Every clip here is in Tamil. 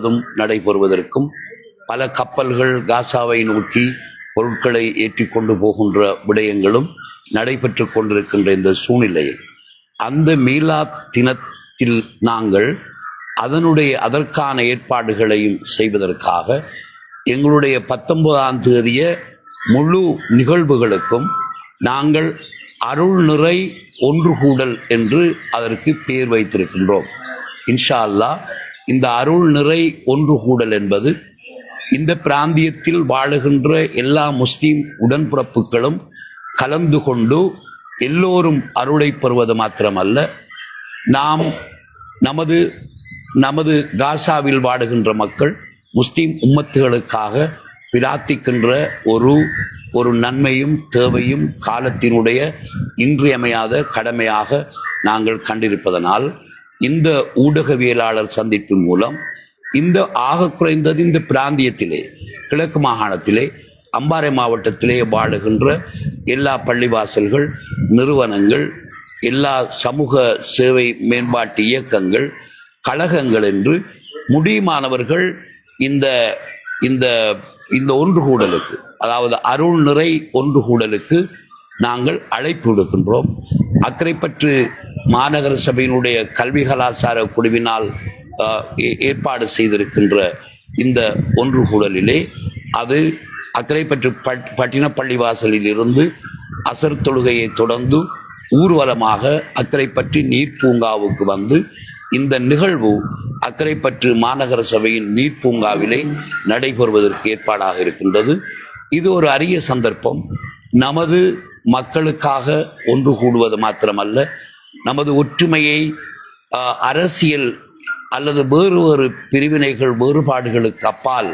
அதுவும் நடைபெறுவதற்கும் பல கப்பல்கள் காசாவை நோக்கி பொருட்களை ஏற்றி கொண்டு போகின்ற விடயங்களும் நடைபெற்று கொண்டிருக்கின்ற இந்த சூழ்நிலையில் அந்த மீளா தினத்தில் நாங்கள் அதனுடைய அதற்கான ஏற்பாடுகளையும் செய்வதற்காக எங்களுடைய பத்தொன்பதாம் தேதிய முழு நிகழ்வுகளுக்கும் நாங்கள் அருள் நிறை ஒன்று கூடல் என்று அதற்கு பெயர் வைத்திருக்கின்றோம். இன்ஷா அல்லாஹ் இந்த அருள் நிறை ஒன்று கூடல் என்பது இந்த பிராந்தியத்தில் வாழுகின்ற எல்லா முஸ்லீம் உடன்பிறப்புகளும் கலந்து கொண்டு எல்லோரும் அருளை பெறுவது மாத்திரமல்ல. நாம் நமது நமது காசாவில் வாடுகின்ற மக்கள் முஸ்லீம் உம்மத்துகளுக்காக பிரார்த்திக்கின்ற ஒரு ஒரு நன்மையும் தேவையும் காலத்தினுடைய இன்றியமையாத கடமையாக நாங்கள் கண்டிருப்பதனால் இந்த ஊடகவியலாளர் சந்திப்பின் மூலம் இந்த ஆக குறைந்தது இந்த பிராந்தியத்திலே கிழக்கு மாகாணத்திலே அம்பாறை மாவட்டத்திலே வாழுகின்ற எல்லா பள்ளிவாசல்கள் நிறுவனங்கள் எல்லா சமூக சேவை மேம்பாட்டு இயக்கங்கள் கழகங்கள் என்று முடியுமானவர்கள் இந்த இந்த இந்த ஒன்று கூடலுக்கு அதாவது அருள் நிறை ஒன்று கூடலுக்கு நாங்கள் அழைப்பு விடுக்கின்றோம். அக்கரைப்பற்று மாநகர சபையினுடைய கல்வி கலாச்சார குழுவினால் ஏ- ஏற்பாடு செய்திருக்கின்ற இந்த ஒன்று கூடலிலே அது அக்கரைப்பற்று பட் பட்டினப்பள்ளி வாசலில் இருந்து அசர் தொழுகையை தொடர்ந்து ஊர்வலமாக அக்கரைப்பற்றி நீர் பூங்காவுக்கு வந்து இந்த நிகழ்வு அக்கரைப்பற்று மாநகர சபையின் நீர் பூங்காவிலே நடைபெறுவதற்கு ஏற்பாடாக இருக்கின்றது. இது ஒரு அரிய சந்தர்ப்பம். நமது மக்களுக்காக ஒன்று கூடுவது மாத்திரமல்ல நமது ஒற்றுமையை அரசியல் அல்லது வேறு வேறு பிரிவினைகள் வேறுபாடுகளுக்கு அப்பால்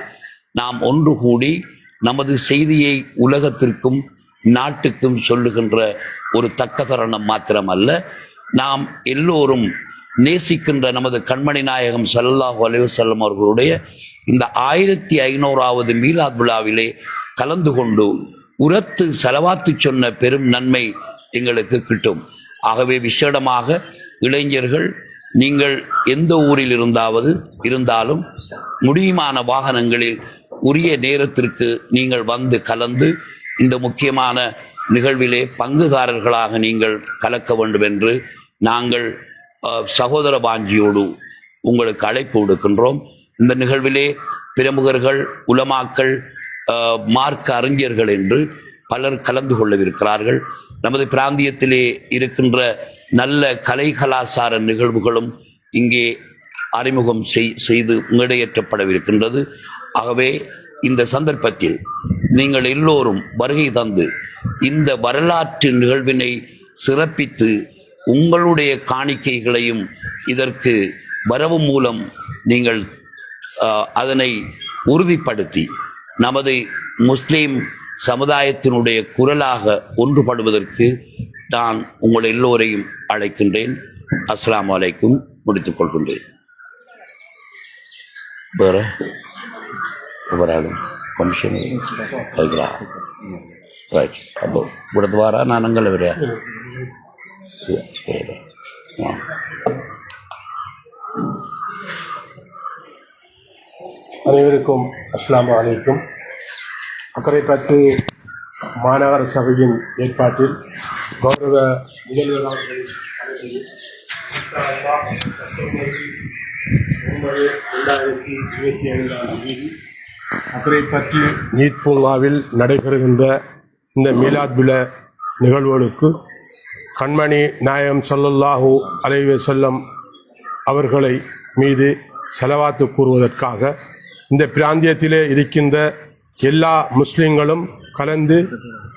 நாம் ஒன்று கூடி நமது செய்தியை உலகத்திற்கும் நாட்டுக்கும் சொல்லுகின்ற ஒரு தக்க தருணம் மாத்திரமல்ல நாம் எல்லோரும் நேசிக்கின்ற நமது கண்மணி நாயகம் ஸல்லல்லாஹு அலைஹி அவர்களுடைய இந்த ஆயிரத்தி ஐநூறாவது மீலாத் விழாவிலே கலந்து கொண்டு உரத்து செலவாத்து சொன்ன பெரும் நன்மை எங்களுக்கு கிட்டும். ஆகவே விசேடமாக இளைஞர்கள் நீங்கள் எந்த ஊரில் இருந்தாவது இருந்தாலும் முடியுமான வாகனங்களில் உரிய நேரத்திற்கு நீங்கள் வந்து கலந்து இந்த முக்கியமான நிகழ்விலே பங்குதாரர்களாக நீங்கள் கலக்க வேண்டும் என்று நாங்கள் சகோதர பாஞ்சியோடு உங்களுக்கு அழைப்பு விடுக்கின்றோம். இந்த நிகழ்விலே பிரமுகர்கள் உலமாக்கள் மார்க்க அறிஞர்கள் என்று பலர் கலந்து கொள்ளவிருக்கிறார்கள். நமது பிராந்தியத்திலே இருக்கின்ற நல்ல கலை கலாச்சார நிகழ்வுகளும் இங்கே அறிமுகம் செய்- செய்து மேடையேற்றப்படவிருக்கின்றது ஆகவே இந்த சந்தர்ப்பத்தில் நீங்கள் எல்லோரும் வருகை தந்து இந்த வரலாற்று நிகழ்வினை சிறப்பித்து உங்களுடைய காணிக்கைகளையும் இதற்கு வரவு மூலம் நீங்கள் அதனை உறுதிப்படுத்தி நமது முஸ்லீம் சமுதாயத்தினுடைய குரலாக ஒன்றுபடுவதற்கு நான் உங்கள் எல்லோரையும் அழைக்கின்றேன். அஸ்லாம் வலைக்கும் முடித்துக் கொள்கின்றேன். வேற? மனுஷன்? ரைட் அப்போ இவ்வளவு வாரா நான் அங்கே வரையா ஆ. அனைவருக்கும் அஸ்லாம் வலைக்கும் அக்கரைப்பற்று மாநகர சபையின் ஏற்பாட்டில் கௌரவ முதல்வர் அவர்கள் ஒன்பது ரெண்டாயிரத்தி இருபத்தி ஐந்தாம் தேதி நீட் பூங்காவில் நடைபெறுகின்ற இந்த மீலாத் நிகழ்வுகளுக்கு கண்மணி நாயம் சொல்லல்லாஹு அலைவ செல்லம் அவர்களை மீது செலவாத்து கூறுவதற்காக இந்த பிராந்தியத்திலே இருக்கின்ற எல்லா முஸ்லிம்களும் கலந்து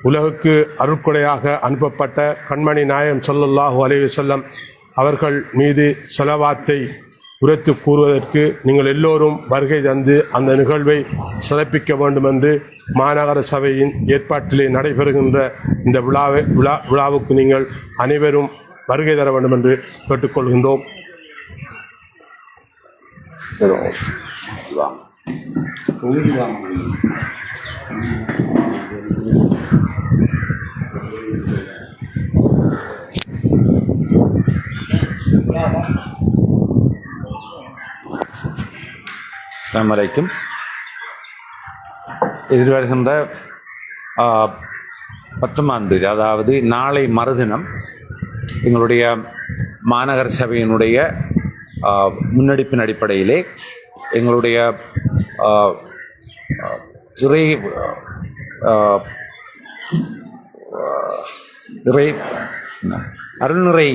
உலகுக்கு அருட்கொடையாக அனுப்பப்பட்ட கண்மணி நாயம் ஸல்லல்லாஹு அலைஹி வஸல்லம் அவர்கள் மீது செலவாத்தை உரைத்து கூறுவதற்கு நீங்கள் எல்லோரும் வருகை தந்து அந்த நிகழ்வை சிறப்பிக்க வேண்டும் என்று மாநகர சபையின் ஏற்பாட்டிலே நடைபெறுகின்ற இந்த விழாவை விழா விழாவுக்கு நீங்கள் அனைவரும் வருகை தர வேண்டும் என்று கேட்டுக்கொள்கின்றோம் தொகுதி தொழுது வாங்க அஸ்ஸலாமு அலைக்கும். எதிர்வருகின்ற ஆ, பத்தொன்பதாம் தேதி அதாவது நாளை மறுதினம் எங்களுடைய மாநகர சபையினுடைய முன்னெடுப்பின் அடிப்படையிலே எங்களுடைய நிறை நிறை அருள்நிறை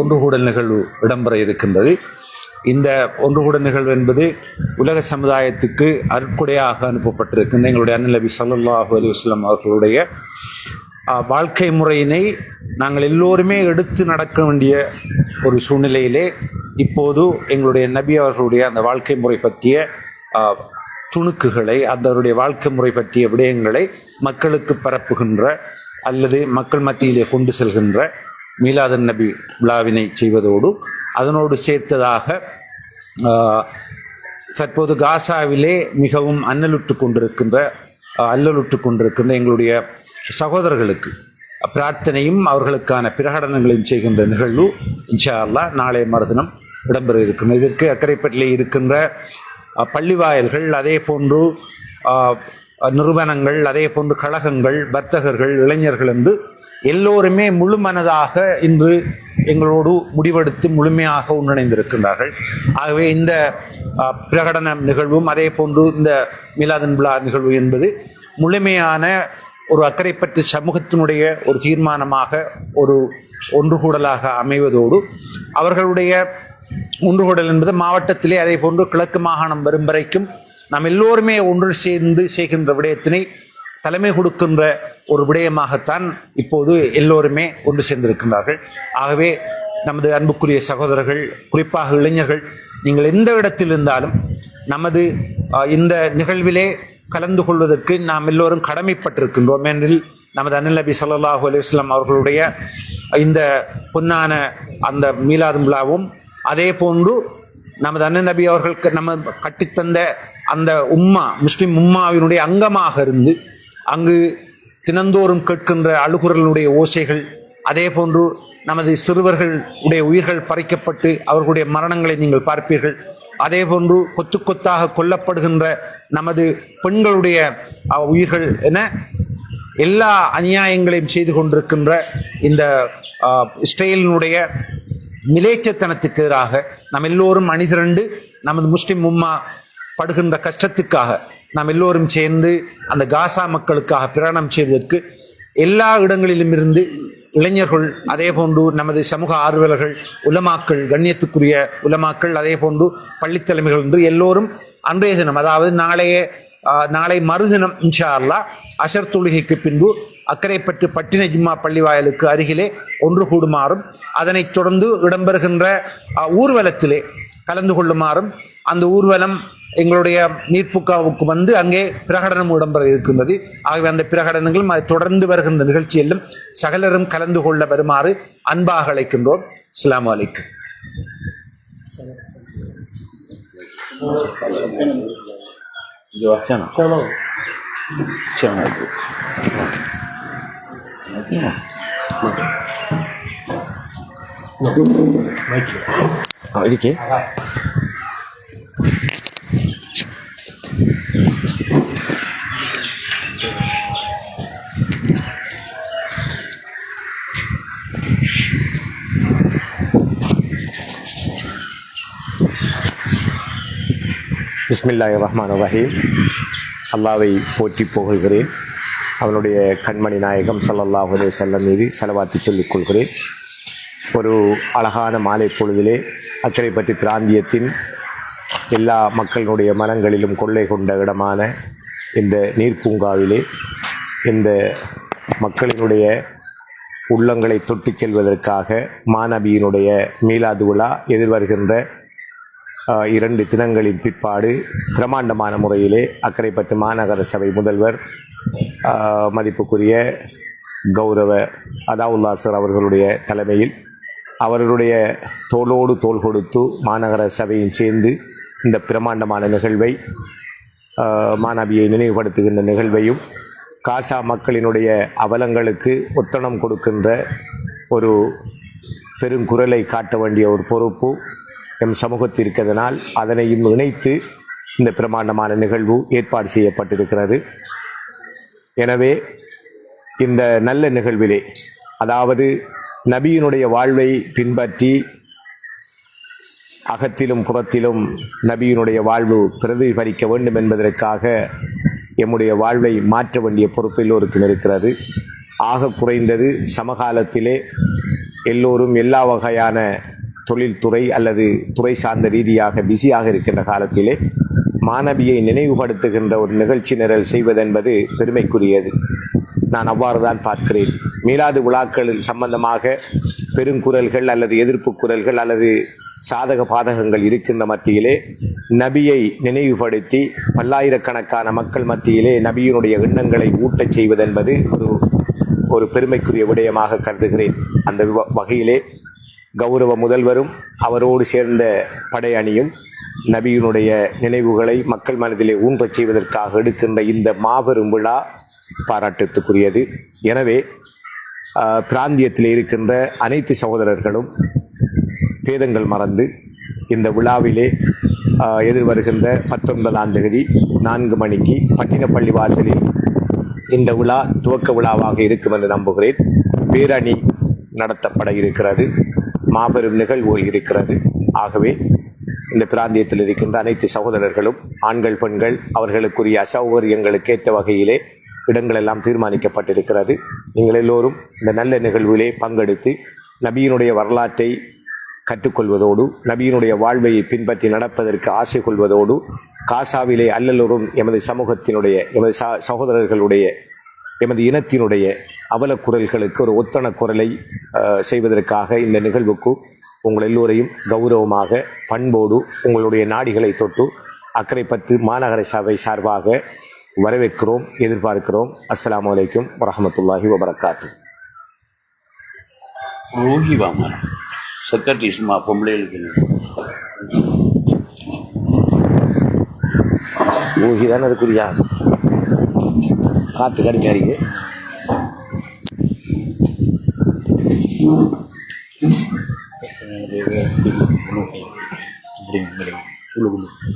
ஒன்றுகூடல் நிகழ்வு இடம்பெற இருக்கின்றது. இந்த ஒன்றுகூடல் நிகழ்வு என்பது உலக சமுதாயத்துக்கு அருட்கொடையாக அனுப்பப்பட்டிருக்கின்ற எங்களுடைய அண்ணல் நபி ஸல்லல்லாஹு அவர்களுடைய வாழ்க்கை முறையினை நாங்கள் எல்லோருமே எடுத்து நடக்க வேண்டிய ஒரு சூழ்நிலையிலே இப்போது எங்களுடைய நபி அவர்களுடைய அந்த வாழ்க்கை முறை பற்றிய துணுக்குகளை அதனுடைய வாழ்க்கை முறை பற்றிய விடயங்களை மக்களுக்கு பரப்புகின்ற அல்லது மக்கள் மத்தியிலே கொண்டு செல்கின்ற மீலாதன் நபி விழாவினை செய்வதோடு அதனோடு சேர்த்ததாக தற்போது காசாவிலே மிகவும் அன்னலுற்று கொண்டிருக்கின்ற ஆஹ், அல்லலுற்று கொண்டிருக்கின்ற எங்களுடைய சகோதரர்களுக்கு பிரார்த்தனையும் அவர்களுக்கான பிரகடனங்களையும் செய்கின்ற நிகழ்வு இன்ஷா அல்லா நாளைய மறுதினம் இடம்பெற இருக்கின்றது இதற்கு அக்கரைப்பட்டிலே இருக்கின்ற பள்ளிவாயல்கள் அதே போன்று நிறுவனங்கள் அதே போன்று கழகங்கள் வர்த்தகர்கள் இளைஞர்கள் என்று எல்லோருமே முழு மனதாக இன்று எங்களோடு முடிவெடுத்து முழுமையாக ஒன்றிணைந்திருக்கின்றார்கள். ஆகவே இந்த பிரகடன நிகழ்வும் அதே போன்று இந்த மிலாதன் விழா நிகழ்வு என்பது முழுமையான ஒரு அக்கறைப்பற்று சமூகத்தினுடைய ஒரு தீர்மானமாக ஒரு ஒன்று கூடலாக அமைவதோடு அவர்களுடைய ஒன்றுகூடல் என்பது மாவட்டத்திலே அதே போன்று கிழக்கு மாகாணம் வரும் வரைக்கும் நாம் எல்லோருமே ஒன்று சேர்ந்து செய்கின்ற விடயத்தினை தலைமை கொடுக்கின்ற ஒரு விடயமாகத்தான் இப்போது எல்லோருமே ஒன்று சேர்ந்திருக்கின்றார்கள். ஆகவே நமது அன்புக்குரிய சகோதரர்கள் குறிப்பாக இளைஞர்கள் நீங்கள் எந்த இடத்தில் இருந்தாலும் நமது இந்த நிகழ்விலே கலந்து கொள்வதற்கு நாம் எல்லோரும் கடமைப்பட்டிருக்கின்றோம். ஏனெனில் நமது அனில் நபி சல்லாஹூ அலுவலாம் அவர்களுடைய இந்த பொன்னான அந்த மீலாது விழாவும் அதே போன்று நமது அண்ணன் நபி அவர்களுக்கு நம்ம கட்டித்தந்த அந்த உம்மா முஸ்லிம் உம்மாவினுடைய அங்கமாக இருந்து அங்கு தினந்தோறும் கேட்கின்ற அழுகுறலுடைய ஓசைகள் அதே போன்று நமது சிறுவர்கள் உடைய உயிர்கள் பறிக்கப்பட்டு அவர்களுடைய மரணங்களை நீங்கள் பார்ப்பீர்கள். அதே போன்று கொத்து கொத்தாக கொல்லப்படுகின்ற நமது பெண்களுடைய உயிர்கள் என எல்லா அநியாயங்களையும் செய்து கொண்டிருக்கின்ற இந்த இஸ்ரேலினுடைய மிலேச்சத்தனத்துக்கு எதிராக நாம் எல்லோரும் அணிதிரண்டு நமது முஸ்லிம் உம்மா படுகின்ற கஷ்டத்துக்காக நாம் எல்லோரும் சேர்ந்து அந்த காசா மக்களுக்காக பிரயாணம் செய்வதற்கு எல்லா இடங்களிலும் இருந்து இளைஞர்கள் அதே போன்று நமது சமூக ஆர்வலர்கள் உலமாக்கள் கண்ணியத்துக்குரிய உலமாக்கள் அதே போன்று பள்ளித்தலைமைகள் என்று எல்லோரும் அன்றைய தினம் அதாவது நாளைய நாளை மறுதினம் இன்ஷா அல்லா அஷர் தொழுகைக்கு பின்பு அக்கரைப்பட்டு பட்டின ஜும்மா பள்ளி வாயலுக்கு அருகிலே ஒன்று கூடுமாறும் அதனைத் தொடர்ந்து இடம்பெறுகின்ற ஊர்வலத்திலே கலந்து கொள்ளுமாறும் அந்த ஊர்வலம் எங்களுடைய நீர்ப்புக்காவுக்கு வந்து அங்கே பிரகடனம் இடம்பெற இருக்கின்றது. ஆகவே அந்த பிரகடனங்களும் அதை தொடர்ந்து வருகின்ற நிகழ்ச்சியிலும் சகலரும் கலந்து கொள்ள வருமாறு அன்பாக அழைக்கின்றோம். இஸ்லாம் அலைக்கும். Joachana. Chama. Chama. Aqui não. Não. Mike. Ah, ele quê? Ah, பிஸ்மில்லாஹ் ரஹ்மான் ரஹீம் அல்லாவை போற்றி புகழ்கிறேன். அவனுடைய கண்மணி நாயகம் ஸல்லல்லாஹு அலைஹி வஸல்லம் மீது செலவாத்தி சொல்லிக் கொள்கிறேன். ஒரு அழகான மாலை பொழுதிலே அக்கரைப்பட்டி பிராந்தியத்தின் எல்லா மக்களினுடைய மனங்களிலும் கொள்ளை கொண்ட இடமான இந்த நீர்ப்பூங்காவிலே இந்த மக்களினுடைய உள்ளங்களை தொட்டு செல்வதற்காக மாணவியினுடைய மீலாது விழா எதிர்வருகின்ற இரண்டு தினங்களின் பிற்பாடு பிரமாண்டமான முறையிலே அக்கரைப்பட்டு மாநகர சபை முதல்வர் மதிப்புக்குரிய கௌரவ அதாவுல்லா சார் அவர்களுடைய தலைமையில் அவர்களுடைய தோளோடு தோள் கொடுத்து மாநகர சபையும் சேர்ந்து இந்த பிரமாண்டமான நிகழ்வை மாணவியை நினைவுபடுத்துகின்ற நிகழ்வையும் காசா மக்களினுடைய அவலங்களுக்கு ஒத்தனம் கொடுக்கின்ற ஒரு பெருங்குரலை காட்ட வேண்டிய ஒரு பொறுப்பு எம் சமூகத்தில் இருக்கிறதுனால் அதனையும் இணைத்து இந்த பிரமாண்டமான நிகழ்வு ஏற்பாடு செய்யப்பட்டிருக்கிறது. எனவே இந்த நல்ல நிகழ்விலே அதாவது நபியினுடைய வாழ்வை பின்பற்றி அகத்திலும் புறத்திலும் நபியினுடைய வாழ்வு பிரதிபலிக்க வேண்டும் என்பதற்காக எம்முடைய வாழ்வை மாற்ற வேண்டிய பொறுப்பு எல்லோருக்கும் இருக்கிறது. ஆக குறைந்தது சமகாலத்திலே எல்லோரும் எல்லா வகையான தொழில்துறை அல்லது துறை சார்ந்த ரீதியாக பிஸியாக இருக்கின்ற காலத்திலே மாணவியை நினைவுபடுத்துகின்ற ஒரு நிகழ்ச்சி நிரல் செய்வதென்பது பெருமைக்குரியது. நான் அவ்வாறு தான் பார்க்கிறேன். மீளாது விழாக்களில் சம்பந்தமாக பெருங்குரல்கள் அல்லது எதிர்ப்பு குரல்கள் அல்லது சாதக பாதகங்கள் இருக்கின்ற மத்தியிலே நபியை நினைவுபடுத்தி பல்லாயிரக்கணக்கான மக்கள் மத்தியிலே நபியினுடைய எண்ணங்களை ஊட்டச் செய்வதென்பது ஒரு ஒரு பெருமைக்குரிய விடயமாக கருதுகிறேன். அந்த வ- வகையிலே கௌரவ முதல்வரும் அவரோடு சேர்ந்த படையணியும் நபியினுடைய நினைவுகளை மக்கள் மனதிலே ஊன்றச் செய்வதற்காக எடுக்கின்ற இந்த மாபெரும் விழா பாராட்டத்துக்குரியது எனவே பிராந்தியத்தில் இருக்கின்ற அனைத்து சகோதரர்களும் பேதங்கள் மறந்து இந்த விழாவிலே எதிர்வருகின்ற பத்தொன்பதாம் தேதி நான்கு மணிக்கு பட்டினப்பள்ளி வாசலில் இந்த விழா துவக்க விழாவாக இருக்கும் என்று நம்புகிறேன். பேரணி நடத்தப்பட இருக்கிறது. மாபெரும் நிகழ்வுகள் இருக்கிறது. ஆகவே இந்த பிராந்தியத்தில் இருக்கின்ற அனைத்து சகோதரர்களும் ஆண்கள் பெண்கள் அவர்களுக்குரிய அசௌகரியங்களுக்கு ஏற்ற வகையிலே இடங்களெல்லாம் தீர்மானிக்கப்பட்டிருக்கிறது. நீங்கள் எல்லோரும் இந்த நல்ல நிகழ்விலே பங்கெடுத்து நபியினுடைய வரலாற்றை கற்றுக்கொள்வதோடு நபியினுடைய வாழ்வை பின்பற்றி நடப்பதற்கு ஆசை கொள்வதோடு காசாவிலே அல்லலோறும் எமது சமூகத்தினுடைய எமது ச- சகோதரர்களுடைய எமது இனத்தினுடைய அவலக் குரல்களுக்கு ஒரு ஒத்தன குரலை செய்வதற்காக இந்த நிகழ்வுக்கு உங்கள் எல்லோரையும் கௌரவமாக பண்போடு உங்களுடைய நாடிகளை தொட்டு அக்கரைப்பத்து மாநகர சபை சார்பாக வரவேற்கிறோம் எதிர்பார்க்கிறோம். அஸ்ஸலாமு அலைக்கும் வரஹமத்துல்லாஹி வபரகாத்து. ரோஹி வாங்க செக்ரட்டரி சும்மா பொம்பளைகளுக்கு ஊகி தானே அதுக்குரியா? காற்று கடுமையாக இருக்கு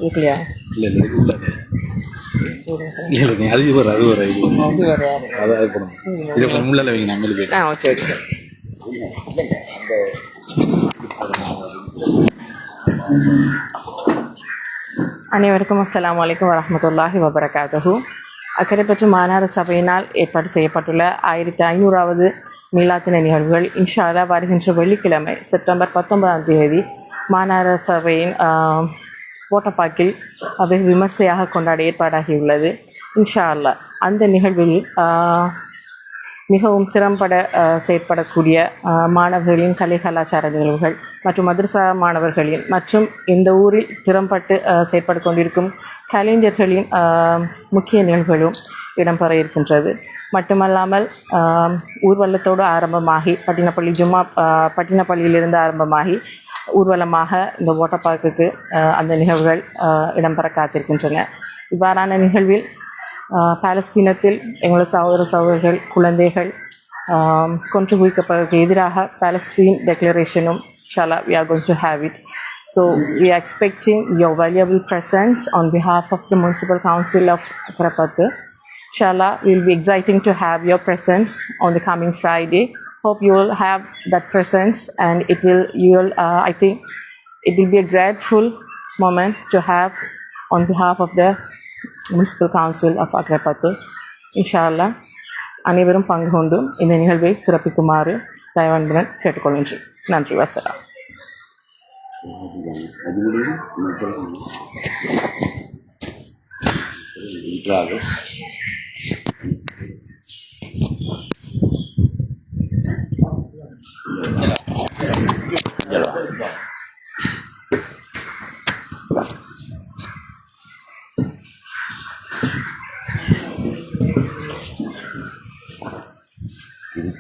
இல்லையா இல்லை இல்லை உள்ளது இல்லை இல்லை அது வர அது வர இது. வர. இது வேற யாரு அது அது போடணும் இதை கொஞ்சம் முள்ளால வைங்க நான் மேலே போயிட்டு ஆ ஓகே ஓகே. அனைவருக்கும் அஸ்ஸலாமு அலைக்கும் வரஹ்மத்துல்லாஹி வபரகாத்துஹு. அக்கரைப்பற்று மாநகர சபையினால் ஏற்பாடு செய்யப்பட்டுள்ள ஆயிரத்தி ஐநூறாவது மீலாத்தின நிகழ்வுகள் இன்ஷா வருகின்ற வெள்ளிக்கிழமை செப்டம்பர் பத்தொன்பதாம் தேதி மாநகர சபையின் ஓட்டப்பாக்கில் அவை விமர்சையாக கொண்டாட ஏற்பாடாகியுள்ளது. இன்ஷா அல்லாஹ் அந்த நிகழ்வில் மிகவும் திறம்பட செயற்படக்கூடிய மாணவர்களின் கலை கலாச்சார நிகழ்வுகள் மற்றும் மதரசா மாணவர்களின் மற்றும் இந்த ஊரில் திறம்பட்டு செயற்பட்டு கொண்டிருக்கும் கலைஞர்களின் முக்கிய நிகழ்வுகளும் இடம்பெற இருக்கின்றது. மட்டுமல்லாமல் ஊர்வலத்தோடு ஆரம்பமாகி பட்டினப்பள்ளி ஜும்மா பட்டினப்பள்ளியிலிருந்து ஆரம்பமாகி ஊர்வலமாக இந்த வாட்டர் பார்க்குக்கு அந்த நிகழ்வுகள் இடம்பெற காத்திருக்கின்றன. இவ்வாறான நிகழ்வில் பாலஸ்தீனத்தில் எங்களது சகோதர சகோதரர்கள் குழந்தைகள் கொன்ட்ரிபியூட்டப்படுவதற்கு எதிராக Palestine டெக்ளரேஷனும் Shala we are going to have it so we are expecting your valuable presence on behalf of the municipal council of Akrapathu Inshallah, we'll be exciting to have your presence on the coming Friday. Hope you will have that presence, and it will. You will. Uh, I think it will be a grateful moment to have on behalf of the municipal council of Akkaraipattu இன்ஷா அல்லாஹ் அனைவரும் பங்கு கொண்டு இந்த நிகழ்வை சிறப்பிக்குமாறு தயவன்புடன் கேட்டுக்கொள்கின்றேன். நன்றி வசலாம்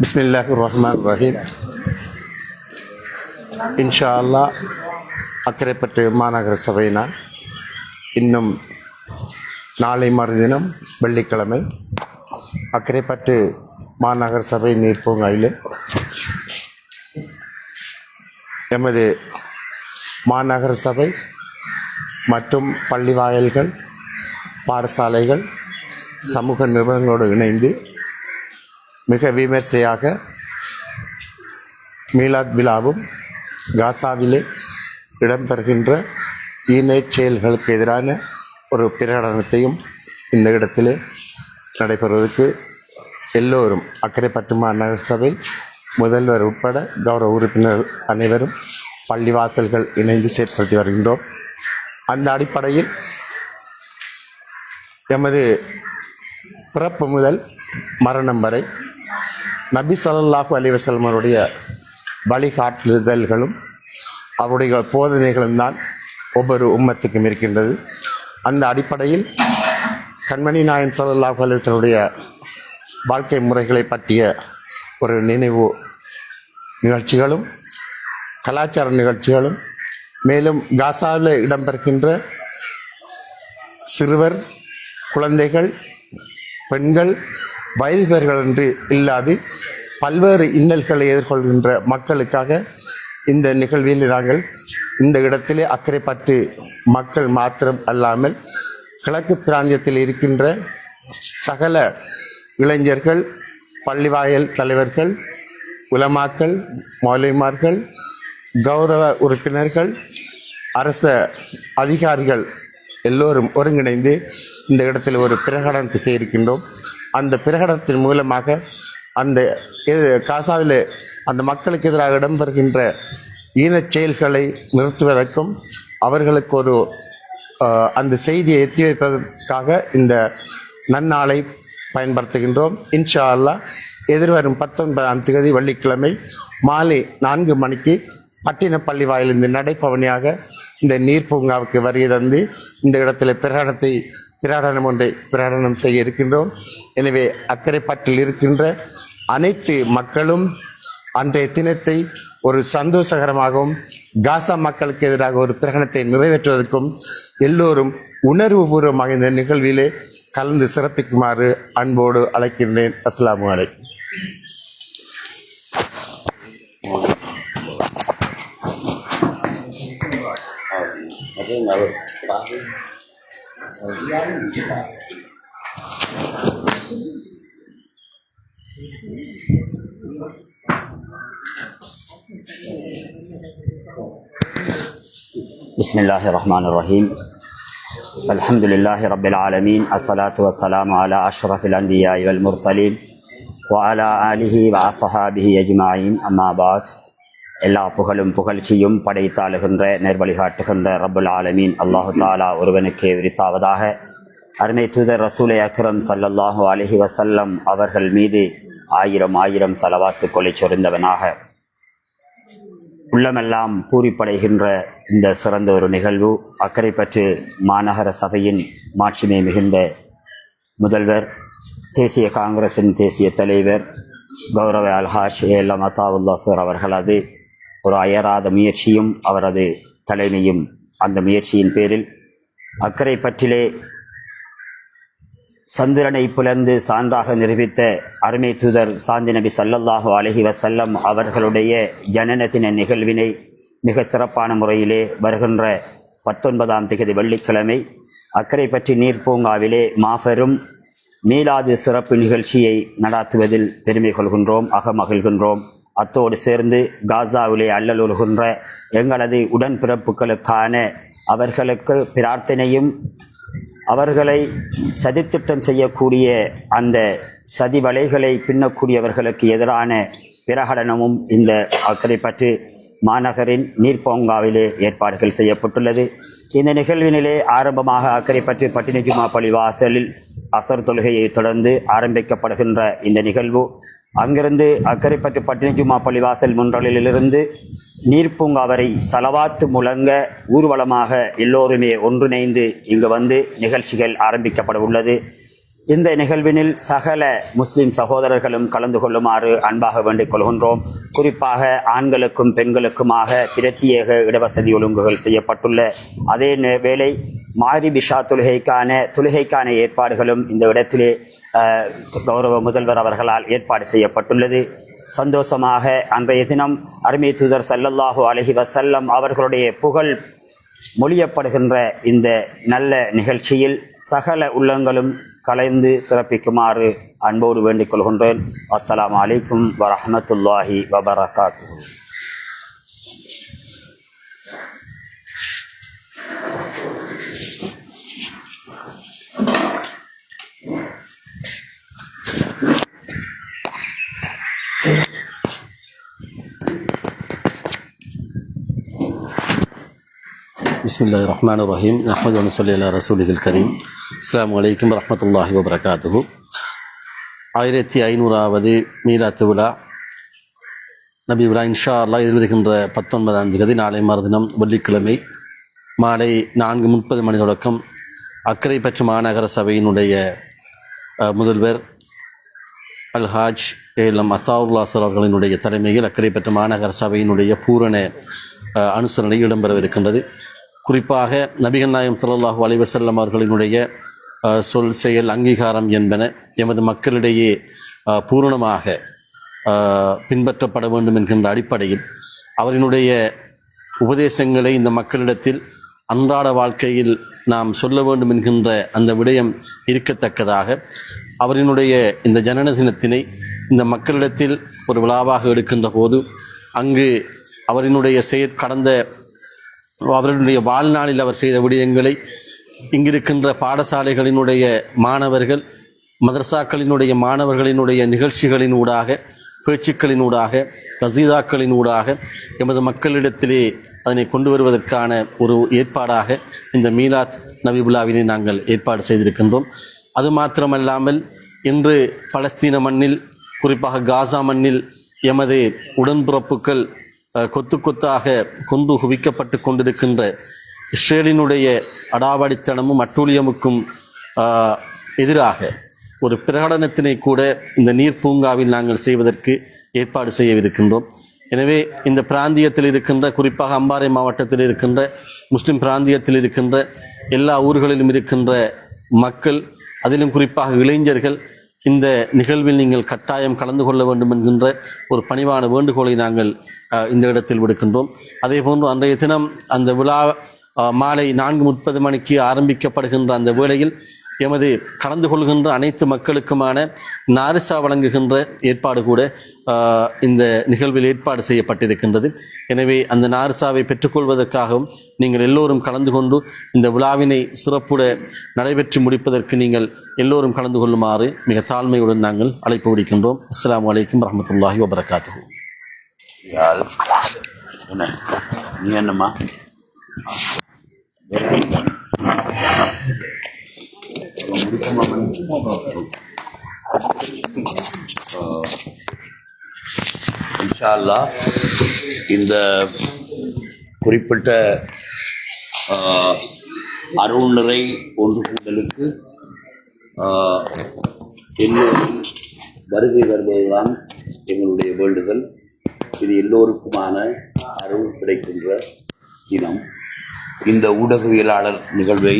பிஸ்மில்லாஹி ரஹ்மான் ரஹீம் இன்ஷா அல்லாஹ் அக்கரைப்பட்டு மாநகர சபையினால் இன்னும் நாளை மறுதினம் வெள்ளிக்கிழமை அக்கரைப்பட்டு மாநகர சபை நீர்ப்பூங்காயிலே எமது மாநகர சபை மற்றும் பள்ளி வாயல்கள் பாடசாலைகள் சமூக நிறுவனங்களோடு இணைந்து மிக விமர்சையாக மீலாத் விழாவும் காசாவிலே இடம்பெறுகின்ற இணை செயல்களுக்கு எதிரான ஒரு பிரகடனத்தையும் இந்த இடத்திலே நடைபெறுவதற்கு எல்லோரும் அக்கரைப்பட்டு மாநகர சபை முதல்வர் உட்பட கௌரவ உறுப்பினர் அனைவரும் பள்ளிவாசல்கள் இணைந்து செயற்படுத்தி வருகின்றோம். அந்த அடிப்படையில் எமது பிறப்பு முதல் மரணம் வரை நபி ஸல்லல்லாஹு அலைஹி வழிகாட்டுதல்களும் அவருடைய போதனைகளும் தான் ஒவ்வொரு உம்மத்துக்கும் இருக்கின்றது. அந்த அடிப்படையில் கண்மணி நாயன் ஸல்லல்லாஹு அலிவசனுடைய வாழ்க்கை முறைகளை பற்றிய ஒரு நினைவு நிகழ்ச்சிகளும் கலாச்சார நிகழ்ச்சிகளும் மேலும் காசாவில் இடம்பெறுகின்ற சிறுவர் குழந்தைகள் பெண்கள் வயதுபேர்கள் என்று இல்லாது பல்வேறு இன்னல்களை எதிர்கொள்கின்ற மக்களுக்காக இந்த நிகழ்வில் நாங்கள் இந்த இடத்திலே அக்கறைப்பட்டு மக்கள் மாத்திரம் அல்லாமல் கிழக்கு பிராந்தியத்தில் இருக்கின்ற சகல இளைஞர்கள் பள்ளிவாயல் தலைவர்கள் உலமாக்கள் மௌலிமார்கள் கௌரவ உறுப்பினர்கள் அரச அதிகாரிகள் எல்லோரும் ஒருங்கிணைந்து இந்த இடத்தில் ஒரு பிரகடனத்தை செய்திருக்கின்றோம் அந்த பிரகடனத்தின் மூலமாக அந்த காசாவில் அந்த மக்களுக்கு எதிராக இடம்பெறுகின்ற ஈனச் செயல்களை நிறுத்துவதற்கும் அவர்களுக்கு ஒரு அந்த செய்தியை எத்தி வைப்பதற்காக இந்த நன்னாளை பயன்படுத்துகின்றோம். இன்ஷா அல்லாஹ் எதிர்வரும் பத்தொன்பதாம் தேதி வெள்ளிக்கிழமை மாலை நான்கு மணிக்கு பட்டினப்பள்ளி வாயிலிருந்து நடைபவனியாக இந்த நீர் பூங்காவுக்கு வருகை தந்து இந்த இடத்துல பிரகடனத்தை பிரகடனம் ஒன்றை பிரகடனம் செய்ய இருக்கின்றோம். எனவே அக்கரைப்பாட்டில் இருக்கின்ற அனைத்து மக்களும் அன்றைய தினத்தை ஒரு சந்தோஷகரமாகவும் காசா மக்களுக்கு எதிராக ஒரு பிரகடனத்தை நிறைவேற்றுவதற்கும் எல்லோரும் உணர்வுபூர்வமாக இந்த நிகழ்விலே கலந்து சிறப்பிக்குமாறு அன்போடு அழைக்கின்றேன். بسم الله الرحمن الرحيم الحمد لله رب العالمين الصلاة والسلام على أشرف الأنبياء والمرسلين وعلى آله وصحابه أجمعين أما بعد எல்லா புகழும் புகழ்ச்சியும் படைத்தாளுகின்ற நேர்வழிகாட்டுகின்ற ரபுல் ஆலமீன். அல்லாஹு தாலா ஒருவனுக்கே விரித்தாவதாக. அருமை தூதர் ரசூலை அக்ரம் சல்லல்லாஹு அலஹி வசல்லம் அவர்கள் மீது ஆயிரம் ஆயிரம் செலவாத்து கொலை சொரிந்தவனாக. உள்ளமெல்லாம் பூரிப்படைகின்ற இந்த சிறந்த ஒரு நிகழ்வு. அக்கரைப்பற்று மாநகர சபையின் மாட்சிமை மிகுந்த முதல்வர் தேசிய காங்கிரசின் தேசிய தலைவர் கௌரவ அல்ஹாஷ் ஏல் மதாவுல்லா சார் அவர்களது ஒரு அயராத முயற்சியும் அவரது தலைமையும் அந்த முயற்சியின் பேரில் அக்கரைப்பற்றிலே சந்திரனை புலர்ந்து சான்றாக நிரூபித்த அருமை தூதர் சாந்தி நபி சல்லல்லாஹு அலஹி வசல்லம் அவர்களுடைய ஜனன தின நிகழ்வினை மிக சிறப்பான முறையிலே வருகின்ற பத்தொன்பதாம் திகதி வெள்ளிக்கிழமை அக்கரைப்பற்றி நீர்பூங்காவிலே மாபெரும் மீளாது சிறப்பு நிகழ்ச்சியை நடாத்துவதில் பெருமை கொள்கின்றோம் அகமகிழ்கின்றோம் அத்தோடு சேர்ந்து காசாவிலே அல்லலுறுகின்ற எங்களது உடன்பிறப்புகளுக்கான அவர்களுக்கு பிரார்த்தனையும் அவர்களை சதித்திட்டம் செய்யக்கூடிய அந்த சதி வலைகளை பின்னக்கூடியவர்களுக்கு எதிரான பிரகடனமும் இந்த அக்கறைப்பற்று மாநகரின் நீர்பூங்காவிலே ஏற்பாடுகள் செய்யப்பட்டுள்ளது. இந்த நிகழ்வினிலே ஆரம்பமாக அக்கரைப்பற்று பட்டினி ஜுமா பள்ளி வாசலில் அசர் தொழுகையை தொடர்ந்து ஆரம்பிக்கப்படுகின்ற இந்த நிகழ்வு. அங்கிருந்து அக்கரைப்பற்று பட்டினஜுமா பள்ளிவாசல் முன்றலிலிருந்து நீர்ப்பூங்கா வரை சலவாத்து முழங்க ஊர்வலமாக எல்லோருமே ஒன்றிணைந்து இங்கு வந்து நிகழ்ச்சிகள் ஆரம்பிக்கப்பட உள்ளது. இந்த நிகழ்வினில் சகல முஸ்லிம் சகோதரர்களும் கலந்து கொள்ளுமாறு அன்பாக வேண்டிக் கொள்கின்றோம். குறிப்பாக ஆண்களுக்கும் பெண்களுக்குமாக பிரத்யேக இடவசதி ஒழுங்குகள் செய்யப்பட்டுள்ள அதே நே- வேளை மாரி பிஷா தொழுகைக்கான தொழுகைக்கான ஏற்பாடுகளும் இந்த இடத்திலே கௌரவ முதல்வர் அவர்களால் ஏற்பாடு செய்யப்பட்டுள்ளது. சந்தோஷமாக அன்றைய தினம் அருமை தூதர் சல்லல்லாஹு அலஹி வசல்லம் அவர்களுடைய புகழ் மொழியப்படுகின்ற இந்த நல்ல நிகழ்ச்சியில் சகல உள்ளங்களும் கலந்து சிறப்பிக்குமாறு அன்போடு வேண்டிக் கொள்கின்றேன். அஸ்லாம் அலைக்கும் வரமத்துல்லாஹி வபரகாத்து பிஸ்மில்லா ரஹ்மான் ரஹீம் அஹமது அனுசல்லி அல்லா ரசூலிகள் கரீம் அஸ்லாம் வலைக்கம் வரமத்துல்லாஹி வபரகாத்து ஆயிரத்தி ஐநூறாவது மீராத்து விழா நபி விழா இன்ஷா அல்லா இருக்கின்ற பத்தொன்பதாம் தேதி நாளை மறுதினம் வெள்ளிக்கிழமை மாலை நான்கு முப்பது மணி தொடக்கம் அக்கறை பற்று மாநகர சபையினுடைய முதல்வர் அல்ஹாஜ் ஏலம் அத்தாவுல்லாசர் அவர்களினுடைய தலைமையில் அக்கறை பெற்ற மாநகர சபையினுடைய பூரண அனுசரணை இடம்பெறவிருக்கின்றது குறிப்பாக நபிகள் நாயம் சல்லாஹூ அலைவசல்லம் அவர்களினுடைய சொல் செயல் அங்கீகாரம் என்பன எமது மக்களிடையே பூரணமாக பின்பற்றப்பட வேண்டும் என்கின்ற அடிப்படையில் அவரினுடைய உபதேசங்களை இந்த மக்களிடத்தில் அன்றாட வாழ்க்கையில் நாம் சொல்ல வேண்டும் என்கின்ற அந்த விடயம் இருக்கத்தக்கதாக அவரினுடைய இந்த ஜனன தினத்தினை இந்த மக்களிடத்தில் ஒரு விழாவாக எடுக்கின்ற போது அங்கு அவரினுடைய செயற் கடந்த அவர்களுடைய வாழ்நாளில் அவர் செய்த விடயங்களை இங்கிருக்கின்ற பாடசாலைகளினுடைய மாணவர்கள் மதரசாக்களினுடைய மாணவர்களினுடைய நிகழ்ச்சிகளினூடாக பேச்சுக்களினூடாக கசீதாக்களினூடாக எமது மக்களிடத்திலே அதனை கொண்டு வருவதற்கான ஒரு ஏற்பாடாக இந்த மீலாத் நபி விழாவினை நாங்கள் ஏற்பாடு செய்திருக்கின்றோம். அது மாத்திரமல்லாமல் இன்று பலஸ்தீன மண்ணில் குறிப்பாக காசா மண்ணில் எமது உடன்பிறப்புகள் கொத்து கொத்தாக கொண்டு குவிக்கப்பட்டு கொண்டிருக்கின்ற இஸ்ரேலினுடைய அடாவடித்தனமும் அட்டூழியமுக்கும் எதிராக ஒரு பிரகடனத்தினை கூட இந்த நீர் பூங்காவில் நாங்கள் செய்வதற்கு ஏற்பாடு செய்யவிருக்கின்றோம். எனவே இந்த பிராந்தியத்தில் இருக்கின்ற குறிப்பாக அம்பாறை மாவட்டத்தில் இருக்கின்ற முஸ்லிம் பிராந்தியத்தில் இருக்கின்ற எல்லா ஊர்களிலும் இருக்கின்ற மக்கள் அதிலும் குறிப்பாக இளைஞர்கள் இந்த நிகழ்வில் நீங்கள் கட்டாயம் கலந்து கொள்ள வேண்டும் என்கின்ற ஒரு பணிவான வேண்டுகோளை நாங்கள் அஹ், இந்த இடத்தில் விடுக்கின்றோம். அதே போன்று அன்றைய தினம் அந்த விழா மாலை நான்கு முப்பது மணிக்கு ஆரம்பிக்கப்படுகின்ற அந்த வேளையில் எமது கலந்து கொள்கின்ற அனைத்து மக்களுக்குமான நாரிசா வழங்குகின்ற ஏற்பாடு கூட இந்த நிகழ்வில் ஏற்பாடு செய்யப்பட்டிருக்கின்றது. எனவே அந்த நாரிசாவை பெற்றுக்கொள்வதற்காகவும் நீங்கள் எல்லோரும் கலந்து கொண்டு இந்த விழாவினை சிறப்புட நடைபெற்று முடிப்பதற்கு நீங்கள் எல்லோரும் கலந்து கொள்ளுமாறு மிக தாழ்மையுடன் நாங்கள் அழைப்பு விடுக்கின்றோம். அஸ்லாம் அலைக்கும் வரஹ்மத்துல்லாஹி வபரகாத்து என்ன? நீ என்னம்மா? இன்ஷா அல்லாஹ் இந்த குறிப்பிட்ட அருள்நிறை அருள் நிறை ஒன்று கூடலுக்கு எல்லோரும் வருகை வருவதுதான் எங்களுடைய வேண்டுதல். இது எல்லோருக்குமான அருள் கிடைக்கின்ற தினம். இந்த ஊடகவியலாளர் நிகழ்வை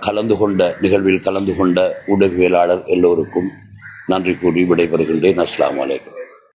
கலந்து கொண்ட நிகழ்வில் கலந்து கொண்ட ஊடகவியலாளர் எல்லோருக்கும் நன்றி கூறி விடைபெறுகின்றேன். அஸ்லாம் வலைக்கம்